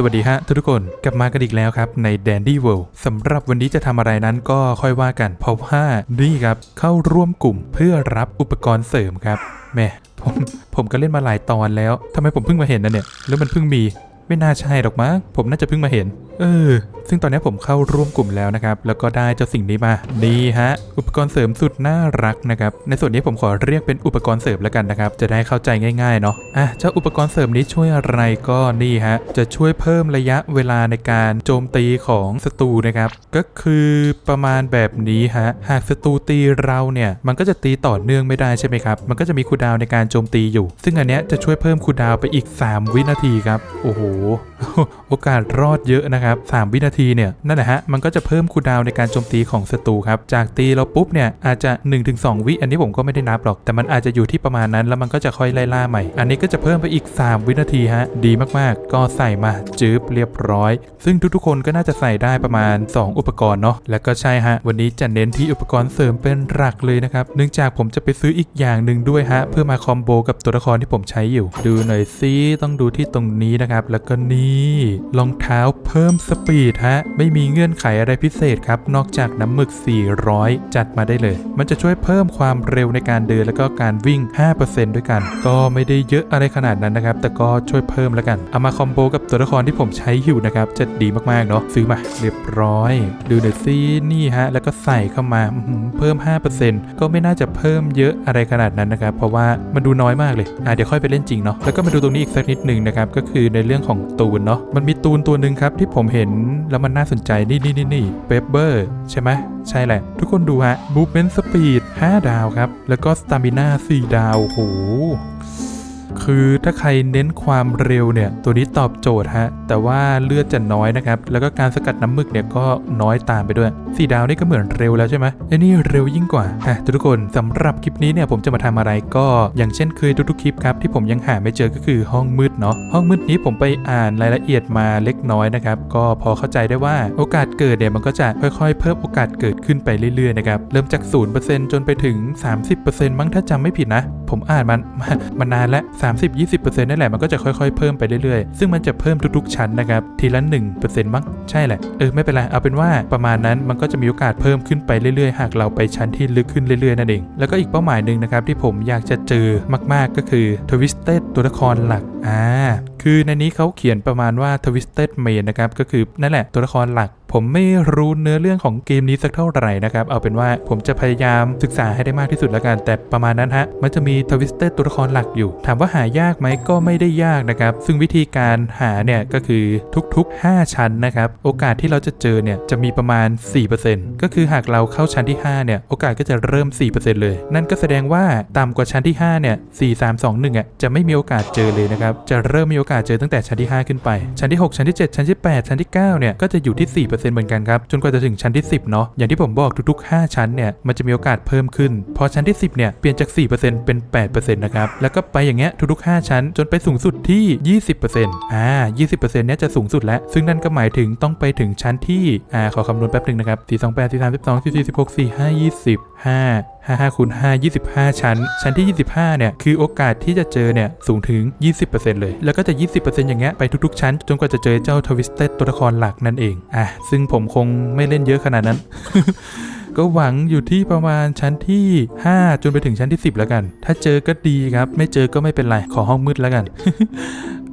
สวัสดีฮะทุกๆคนกลับมากันอีกแล้วครับใน Dandy World สำหรับวันนี้จะทำอะไรนั้นก็ค่อยว่ากันเพราะว่านี่ครับเข้าร่วมกลุ่มเพื่อรับอุปกรณ์เสริมครับแหม่ผมผมก็เล่นมาหลายตอนแล้วทำไมผมเพิ่งมาเห็นนะเนี่ยแล้วมันเพิ่งมีไม่น่าใช่หรอกมั้งผมน่าจะเพิ่งมาเห็น เออ ซึ่งตอนนี้ผมเข้าร่วมกลุ่มแล้วนะครับ แล้วก็ได้เจ้าสิ่งนี้มา นี่ฮะ อุปกรณ์เสริมสุดน่ารักนะครับ ในส่วนนี้ผมขอเรียกเป็นอุปกรณ์เสริมแล้วกันนะครับ จะได้เข้าใจง่ายๆเนาะ อะ เจ้าอุปกรณ์เสริมนี้ช่วยอะไรก็นี่ฮะ จะช่วยเพิ่มระยะเวลาในการโจมตีของศัตรูนะครับ ก็คือประมาณแบบนี้ฮะ หากศัตรูตีเราเนี่ย มันก็จะตีต่อเนื่องไม่ได้ใช่ไหมครับ มันก็จะมีคูดาวในการโจมตีอยู่ ซึ่งอันเนี้ยจะช่วยเพิ่มคูดาวไปอีก 3 วินาทีครับ โอ้โห โอกาสรอดเยอะนะครับ 3 วินาทีเนี่ยนั่นแหละฮะมันก็จะเพิ่มคูดาวในการโจมตีของศัตรูครับจากตีเราปุ๊บเนี่ยอาจจะ 1-2 วิอันนี้ผมก็ไม่ได้นับหรอก แต่มันอาจจะอยู่ที่ประมาณนั้น แล้วมันก็จะค่อยไล่ล่าใหม่ อันนี้ก็จะเพิ่มไปอีก 3 วินาทีฮะดีมากๆ ก็ใส่มาจืบเรียบร้อย ซึ่งทุกๆคนก็น่าจะใส่ได้ประมาณ 2 อุปกรณ์เนาะแล้วก็ใช่ฮะวันนี้จะเน้นที่อุปกรณ์เสริมเป็นหลักเลยนะครับเนื่องจากผมจะไปซื้ออีกอย่างหนึ่งด้วยฮะเพื่อมาคอมโบกับตัวละครที่ผมใช้อยู่ ดูหน่อยซิต้องดูที่ตรงนี้นะครับแล้วก็นี่รองเท้าเพิ่มสปีดฮะไม่มีเงื่อนไขอะไรพิเศษครับ นอกจากน้ำหมึก 400 จัดมาได้เลย มันจะช่วยเพิ่มความเร็วในการเดินแล้วก็การวิ่ง 5%ด้วยกัน ก็ไม่ได้เยอะอะไรขนาดนั้นนะครับ แต่ก็ช่วยเพิ่มแล้วกัน เอามาคอมโบกับตัวละครที่ผมใช้อยู่นะครับ จะดีมากๆเนาะ ซื้อมา เรียบร้อย ดูหน่อยซินี่ฮะ แล้วก็ใส่เข้ามา เพิ่ม 5%ก็ไม่น่าจะเพิ่มเยอะอะไรขนาดนั้นนะครับ เพราะว่ามันดูน้อยมากเลย อะเดี๋ยวค่อยไปเล่นจริงเนาะ แล้วก็มาดูตรงนี้อีกสักนิดหนึ่งนะครับ ก็คือในเรื่องของตูนเนาะ มันมีตูนตัวหนึ่งครับที่ผมเห็นแล้วมันน่าสนใจนี่นี่นี่นี่เปเปอร์ใช่ไหมใช่แหละ ทุกคนดูฮะ movement speed 5 ดาวครับ แล้วก็ stamina 4 ดาวโอ้โห คือถ้าใครเน้นความเร็วเนี่ยตัวนี้ตอบโจทย์ฮะแต่ว่าเลือดจะน้อยนะครับแล้วก็การสกัดน้ำมึกเนี่ยก็น้อยตามไปด้วยสีดาวนี่ก็เหมือนเร็วแล้วใช่ไหมไอ้นี่เร็วยิ่งกว่าฮะทุกคนสำหรับคลิปนี้เนี่ยผมจะมาทำอะไรก็อย่างเช่นเคยทุกๆคลิปครับที่ผมยังหาไม่เจอก็คือห้องมืดเนาะห้องมืดนี้ผมไปอ่านรายละเอียดมาเล็กน้อยนะครับก็พอเข้าใจได้ว่าโอกาสเกิดเนี่ยมันก็จะค่อยๆ เพิ่มโอกาสเกิดขึ้นไปเรื่อยๆนะครับเริ่มจาก 0%จนไปถึง 30%มั้งถ้าจำไม่ผิดนะ ผมอ่านมันมามานานแล้ว30-20%นั่นแหละมันก็จะค่อยๆ เพิ่มไปเรื่อยๆ ซึ่งมันจะเพิ่มทุกๆชั้นนะครับ ทีละ1%มั้งใช่แหละเออไม่เป็นไรเอาเป็นว่าประมาณนั้นมันก็จะมีโอกาสเพิ่มขึ้นไปเรื่อยๆ หากเราไปชั้นที่ลึกขึ้นเรื่อยๆนั่นเองแล้วก็อีกเป้าหมายหนึ่งนะครับที่ผมอยากจะเจอมากๆก็คือ Twisted ตัวละครหลักอ่าคือในนี้เขาเขียนประมาณว่า Twisted Main นะครับก็คือนั่นแหละตัวละครหลัก ผมไม่รู้เนื้อเรื่องของเกมนี้สักเท่าไหร่นะครับ เอาเป็นว่าผมจะพยายามศึกษาให้ได้มากที่สุดแล้วกัน แต่ประมาณนั้นฮะ มันจะมีทวิสเต d ตัวละครหลักอยู่ ถามว่าหายากไหมก็ไม่ได้ยากนะครับ ซึ่งวิธีการหาเนี่ยก็คือทุกๆ 5 ชั้นนะครับ โอกาสที่เราจะเจอเนี่ยจะมีประมาณ 4%ก็คือหากเราเข้าชั้นที่ 5 เนี่ย โอกาสก็จะเริ่ม 4%เลย นั่นก็แสดงว่าต่ำกว่าชั้นที่5เนี่ย4 3 2 1อะจะไม่มีโอกาสเจอเลยนะครับจะเริ่มมีโอกาสเจอตั้งแต่ชั้นที่ 5 ขึ้นไป ชั้นที่ 6 ชั้นที่ 7 ชั้นที่ 8 ชั้นที่9เนี่ยก็จะอยู่ที่ 4%เหมือนกันครับจนกว่าจะถึงชั้นที่ 10 เนาะอย่างที่ผมบอกทุก ๆ 5 ชั้นเนี่ยมันจะมีโอกาสเพิ่มขึ้น พอชั้นที่ 10 เนี่ยเปลี่ยนจาก 4%เป็น8%นะครับแล้วก็ไปอย่างเงี้ยทุกๆ 5 ชั้นจนไปสูงสุดที่ 20%อ่า20%เนี่ยจะสูงสุดแล้ว ซึ่งนั่นก็หมายถึงต้องไปถึงชั้นที่อ่าขอคำนวณแป๊บนึ่งนะครับ4 2 8 4 3 12 4 4 16 4 5 20 5 5 5คูณ5 25 ชั้น ชั้นที่ 25 เนี่ย คือโอกาสที่จะเจอเนี่ย สูงถึง 20%เลย แล้วก็จะ 20%อย่างเงี้ย ไปทุกๆ ชั้น จนกว่าจะเจอเจ้าทวิสเต็ดตัวละครหลักนั่นเอง อะ ซึ่งผมคงไม่เล่นเยอะขนาดนั้นก็หวังอยู่ที่ประมาณชั้นที่ 5 จนไปถึงชั้นที่ 10 แล้วกัน ถ้าเจอก็ดีครับ ไม่เจอก็ไม่เป็นไร ขอห้องมืดแล้วกัน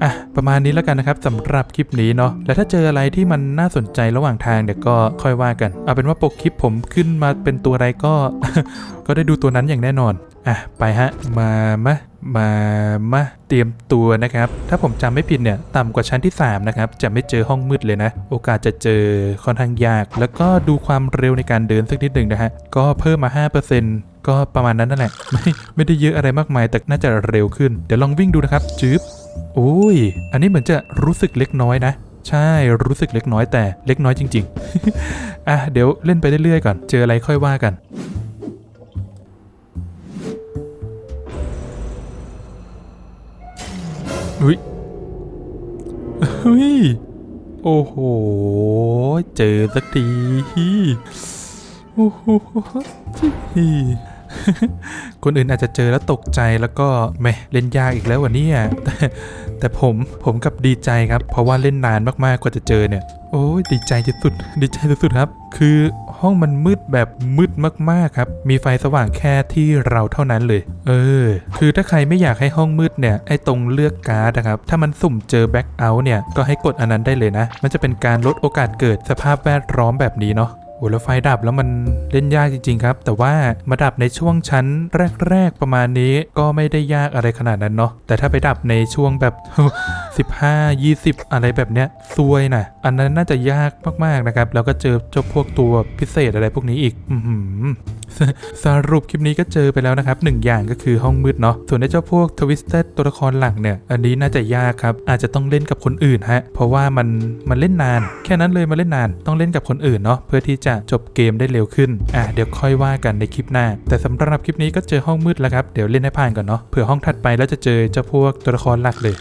อะ ประมาณนี้แล้วกันนะครับสำหรับคลิปนี้เนาะ แล้วถ้าเจออะไรที่มันน่าสนใจระหว่างทางเดี๋ยวก็ค่อยว่ากัน เอาเป็นว่าปกคลิปผมขึ้นมาเป็นตัวอะไรก็ ก็ได้ดูตัวนั้นอย่างแน่นอน อะ ไปฮะ มามะมามาเตรียมตัวนะครับ ถ้าผมจำไม่ผิดเนี่ยต่ำกว่าชั้นที่ 3 นะครับ จะไม่เจอห้องมืดเลยนะ โอกาสจะเจอค่อนข้างยาก แล้วก็ดูความเร็วในการเดินสักนิดหนึ่งนะฮะ ก็เพิ่มมา 5%ก็ประมาณนั้นนั่นแหละ ไม่ไม่ได้เยอะอะไรมากมาย แต่น่าจะเร็วขึ้น เดี๋ยวลองวิ่งดูนะครับจื๊บโอ้ย อันนี้เหมือนจะรู้สึกเล็กน้อยนะใช่รู้สึกเล็กน้อยแต่เล็กน้อยจริง ๆ อะเดี๋ยวเล่นไปเรื่อยๆก่อน เจออะไรค่อยว่ากัน ฮ้ยเฮ้ย โอ้โห เจอสักทีโอ้โห คนอื่นอาจจะเจอแล้วตกใจแล้วก็แม่เล่นยากอีกแล้ววันนี้แต่แต่ผมผมกับดีใจครับ เพราะว่าเล่นนานมากๆกว่าจะเจอเนี่ย โอ้ยดีใจสุดดีใจสุดๆครับ คือห้องมันมืดแบบมืดมากๆครับ มีไฟสว่างแค่ที่เราเท่านั้นเลย เออ คือถ้าใครไม่อยากให้ห้องมืดเนี่ยไอ้ตรงเลือกการ์ดนะครับ ถ้ามันสุ่มเจอแบ็คเอาท์เนี่ยก็ให้กดอันนั้นได้เลยนะ มันจะเป็นการลดโอกาสเกิดสภาพแวดล้อมแบบนี้เนาะ อ้แล้วไฟดับแล้วมันเล่นยากจริง ๆ ครับ แต่ว่ามาดับในช่วงชั้นแรก ๆ ประมาณนี้ก็ไม่ได้ยากอะไรขนาดนั้นเนาะแต่ถ้าไปดับในช่วงแบบ 15 20 อะไรแบบเนี้ยซวยนะอันนั้นน่าจะยากมากๆนะครับ แล้วก็เจอเจ้าพวกตัวพิเศษอะไรพวกนี้อีก อื สรุปคลิปนี้ก็เจอไปแล้วนะครับหนึ่งอย่างก็คือห้องมืดเนาะส่วนในเจ้าพวกทวิสเต็ดตัวละครหลักเนี่ย อันนี้น่าจะยากครับ อาจจะต้องเล่นกับคนอื่นฮะ เพราะว่ามันมันเล่นนาน แค่นั้นเลยมาเล่นนาน ต้องเล่นกับคนอื่นเนาะเพื่อที่จะจบเกมได้เร็วขึ้นอะเดี๋ยวค่อยว่ากันในคลิปหน้า แต่สำหรับคลิปนี้ก็เจอห้องมืดแล้วครับเดี๋ยวเล่นให้ผ่านก่อนเนาะเผื่อห้องถัดไปแล้วจะเจอเจ้าพวกตัวละครหลักเลย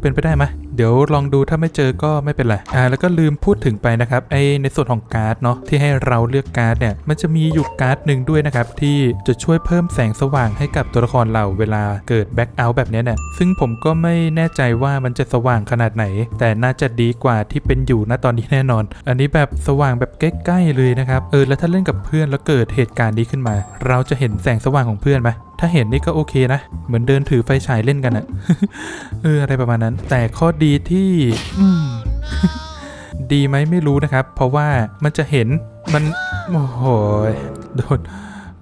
เป็นไปได้ไหมเดี๋ยวลองดูถ้าไม่เจอก็ไม่เป็นไรอ่าแล้วก็ลืมพูดถึงไปนะครับไอในส่วนของการ์ดเนาะที่ให้เราเลือกการ์ดเนี่ยมันจะมีอยู่การ์ดหนึ่งด้วยนะครับที่จะช่วยเพิ่มแสงสว่างให้กับตัวละครเราเวลาเกิดแบ็คเอาท์แบบนี้เนี่ยซึ่งผมก็ไม่แน่ใจว่ามันจะสว่างขนาดไหน แต่น่าจะดีกว่าที่เป็นอยู่ณตอนนี้แน่นอน อันนี้แบบสว่างแบบใกล้ๆเลยนะครับเออแล้วถ้าเล่นกับเพื่อนแล้วเกิดเหตุการณ์นี้ขึ้นมา เราจะเห็นแสงสว่างของเพื่อนไหม ถ้าเห็นนี่ก็โอเคนะ เหมือนเดินถือไฟฉายเล่นกันอะเอออะไรประมาณนั้น แต่ข้อดีที่ดีไหมไม่รู้นะครับ เพราะว่ามันจะเห็นมัน โอ้โหยโดน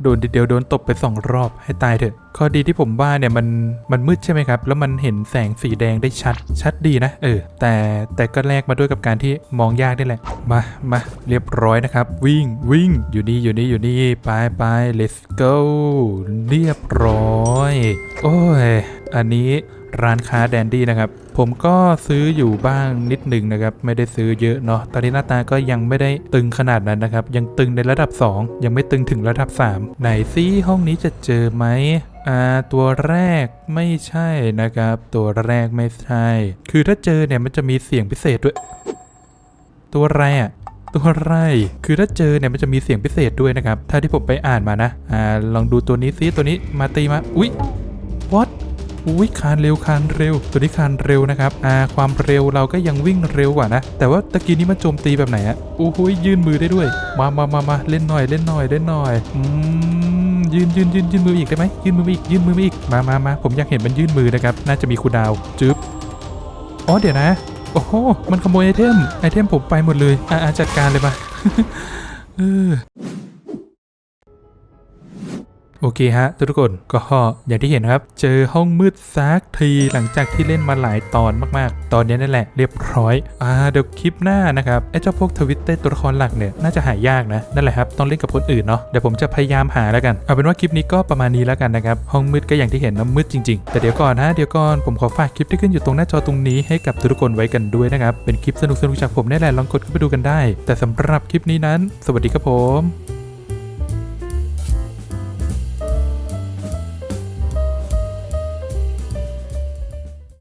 โดนเดียวโดนตบไปสองรอบให้ตายเถอะ ข้อดีที่ผมว่าเนี่ยมันมันมืดใช่ไหมครับ แล้วมันเห็นแสงสีแดงได้ชัดชัดดีนะ เออ แต่แต่ก็แลกมาด้วยกับการที่มองยากนี่แหละ มามาเรียบร้อยนะครับ วิ่งวิ่งอยู่นี่อยู่นี่อยู่นี่ไปไป let's go เรียบร้อย โอ้ย อันนี้ร้านค้าแดนดี้นะครับ ผมก็ซื้ออยู่บ้างนิดหนึ่งนะครับ ไม่ได้ซื้อเยอะเนาะตอนนี้หน้าตาก็ยังไม่ได้ตึงขนาดนั้นนะครับ ยังตึงในระดับ 2 ยังไม่ตึงถึงระดับ 3 ไหนซิห้องนี้จะเจอไหมอ่าตัวแรกไม่ใช่นะครับ ตัวแรกไม่ใช่ คือถ้าเจอเนี่ยมันจะมีเสียงพิเศษด้วย ตัวอะไรอะตัวไร คือถ้าเจอเนี่ยมันจะมีเสียงพิเศษด้วยนะครับ ถ้าที่ผมไปอ่านมานะ อ่า ลองดูตัวนี้ซิ ตัวนี้มาตีมา อุ๊ย what อุ้ยคานเร็วคานเร็ว ตัวนี้คานเร็วนะครับอ่าความเร็วเราก็ยังวิ่งเร็วกว่านะ แต่ว่าตะกี้นี้มันโจมตีแบบไหนอะโอ้โหยยืนมือได้ด้วย มามามามาเล่นหน่อยเล่นหน่อยเล่นหน่อยอืมยืนยืนยืนยืนมืออีกได้ไหมยืนมืออีกยืนมืออีกมามามาผมอยากเห็นมันยื่นมือนะครับ น่าจะมีคูดาวจึ๊บอ๋อเดี๋ยวนะ โอ้โหมันขโมยไอเทมไอเทมผมไปหมดเลยอ่าจัดการเลยปะเออ โอเคฮะทุกคนก็อย่างที่เห็นครับ เจอห้องมืดซักทีหลังจากที่เล่นมาหลายตอนมากๆ ตอนนี้นั่นแหละเรียบร้อยอ่าเดี๋ยวคลิปหน้านะครับไอ้เจ้าพวกทวิตเตอร์ตัวละครหลักเนี่ยน่าจะหายากนะนั่นแหละครับต้องเล่นกับคนอื่นเนาะเดี๋ยวผมจะพยายามหาแล้วกันเอาเป็นว่าคลิปนี้ก็ประมาณนี้แล้วกันนะครับห้องมืดก็อย่างที่เห็นนะมืดจริงๆ แต่เดี๋ยวก่อนนะเดี๋ยวก่อนผมขอฝากคลิปที่ขึ้นอยู่ตรงหน้าจอตรงนี้ให้กับทุกคนไว้กันด้วยนะครับเป็นคลิปสนุกๆจากผมนี่แหละลองกดเข้าไปดูกันได้ แต่สำหรับคลิปนี้นั้น สวัสดีครับผม